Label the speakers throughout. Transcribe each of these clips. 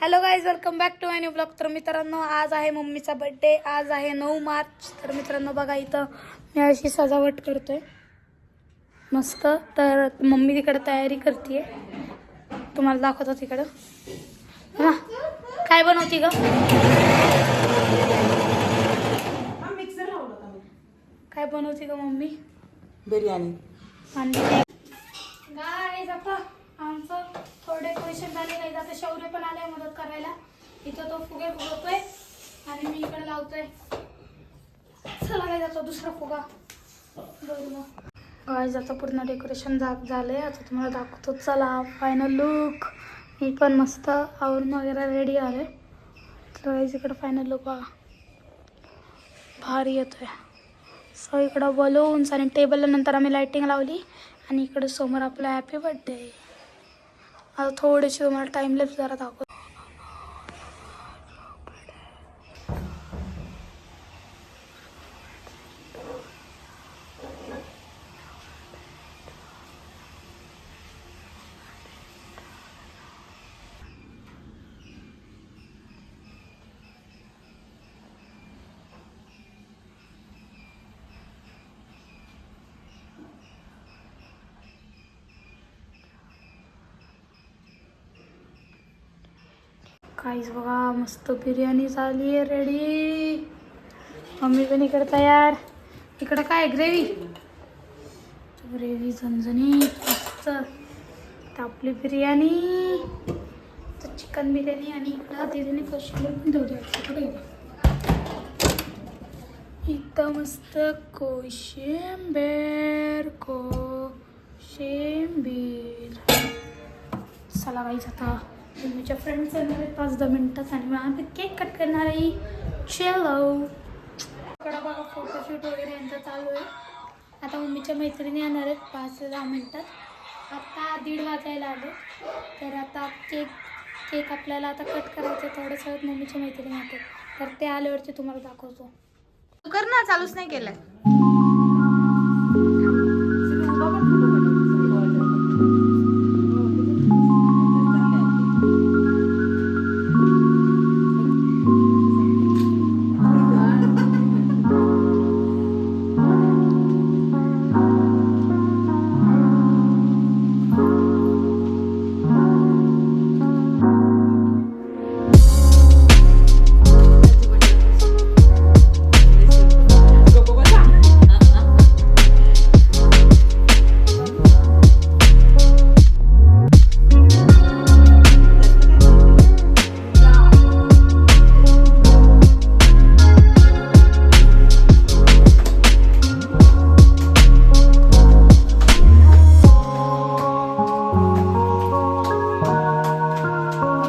Speaker 1: Hello guys welcome back to new blog तर मित्रांनो आज आहे मम्मीचा बड्डे आज आहे नऊ मार्च. तर मित्रांनो बघा इथं मी अशी सजावट करतोय. मस्त. तर मम्मी तिकडे तयारी करते तुम्हाला दाखवतो तिकडं. हा. काय बनवती ग? काय बनवती ग मम्मी?
Speaker 2: बिर्याणी.
Speaker 1: आणि आमचं थोडं डेकोरेशन झालेलं आहे आता शौर्य पण आलाय मदत करायला. इथं तो फुगे फुगवतोय आणि मी इकडे लावतोय. चला काय जातो दुसरा फुगा. बरं आता पूर्ण डेकोरेशन झालंय. आता तुम्हाला दाखवतो. चला फायनल लुक मी पण मस्त आवरून वगैरे रेडी आले तर गाईज इकडं फायनल लुक बघा. भारी येतोय. सो इकडं बलून्स आणि टेबलला नंतर आम्ही लाईटिंग लावली. आणि इकडं समोर आपला हॅपी बर्थडे आता थोडेसे तुम्हाला टाईमलेस जरा दाखव काहीच बघा मस्त बिर्याणी झाली आहे रेडी मम्मी पण इकडे तयार. इकडं काय ग्रेव्ही ग्रेव्ही झणझणीत मस्त. तापली आपली बिर्याणी. तर चिकन बिर्याणी आणि इकडं दिदीने कशी पण ठेवली इथं मस्त कोशिंबीर कोशिंबीर. चला बाईच आता मम्मीच्या फ्रेंड्स येणार आहेत पाच दहा मिनिटात आणि मग आम्ही केक कट करणार आहे. चलो इकडं बघा फोटोशूट वगैरे यांचं चालू आहे. आता मम्मीच्या मैत्रिणी येणार आहेत पाच ते दहा मिनिटात. आता दीड वाजायला आले. तर आता केक केक आपल्याला आता कट करायचं वेळात मम्मीच्या मैत्रिणी येतात तर ते आल्यावरती तुम्हाला दाखवतो.
Speaker 2: तू कर ना चालूच नाही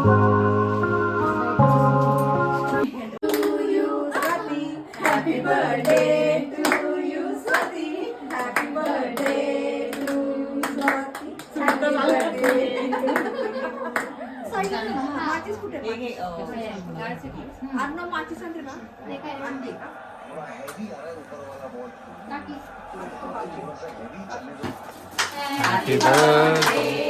Speaker 2: केलंय
Speaker 3: Happy birthday.